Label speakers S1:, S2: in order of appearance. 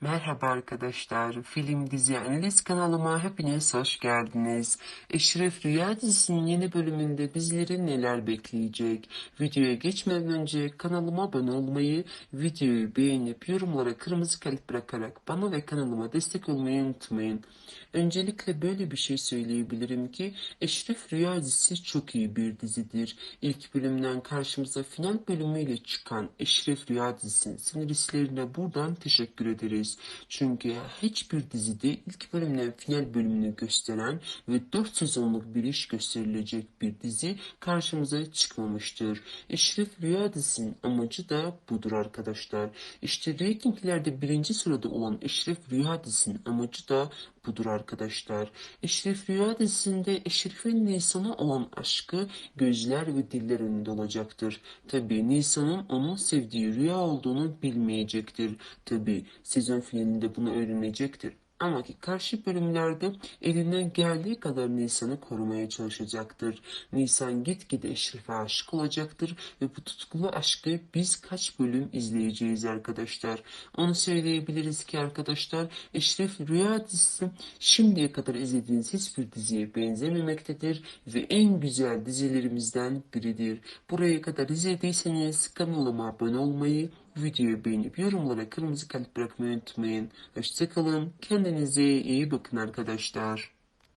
S1: Merhaba arkadaşlar, film dizi analiz kanalıma hepiniz hoş geldiniz. Eşref Rüya dizisinin yeni bölümünde bizleri neler bekleyecek? Videoya geçmeden önce kanalıma abone olmayı, videoyu beğenip yorumlara kırmızı kalp bırakarak bana ve kanalıma destek olmayı unutmayın. Öncelikle böyle bir şey söyleyebilirim ki Eşref Rüya dizisi çok iyi bir dizidir. İlk bölümden karşımıza final bölümüyle çıkan Eşref Rüya dizisinin senaristlerine buradan teşekkür ederiz. Çünkü hiçbir dizide ilk bölümden final bölümünü gösteren ve 4 sezonluk bir iş gösterilecek bir dizi karşımıza çıkmamıştır. Eşref Rüya dizisinin amacı da budur arkadaşlar. İşte reytinglerde birinci sırada olan Eşref Rüya dizisinin amacı da budur arkadaşlar. Eşref Rüya Eşref'in Nisan'a olan aşkı gözler ve diller önünde olacaktır. Tabi Nisan'ın onun sevdiği Rüya olduğunu bilmeyecektir. Tabi sezon finalinde bunu öğrenecektir. Ama ki karşı bölümlerde elinden geldiği kadar Nisan'ı korumaya çalışacaktır. Nisan gitgide Eşref'e aşık olacaktır ve bu tutkulu aşkı biz kaç bölüm izleyeceğiz arkadaşlar. Onu söyleyebiliriz ki arkadaşlar Eşref Rüya dizisi şimdiye kadar izlediğiniz hiçbir diziye benzememektedir ve en güzel dizilerimizden biridir. Buraya kadar izlediyseniz kanalıma abone olmayı, videoyu beğenip yorumlara kırmızı kalp bırakmayı unutmayın. Hoşçakalın. Kendinize iyi bakın arkadaşlar.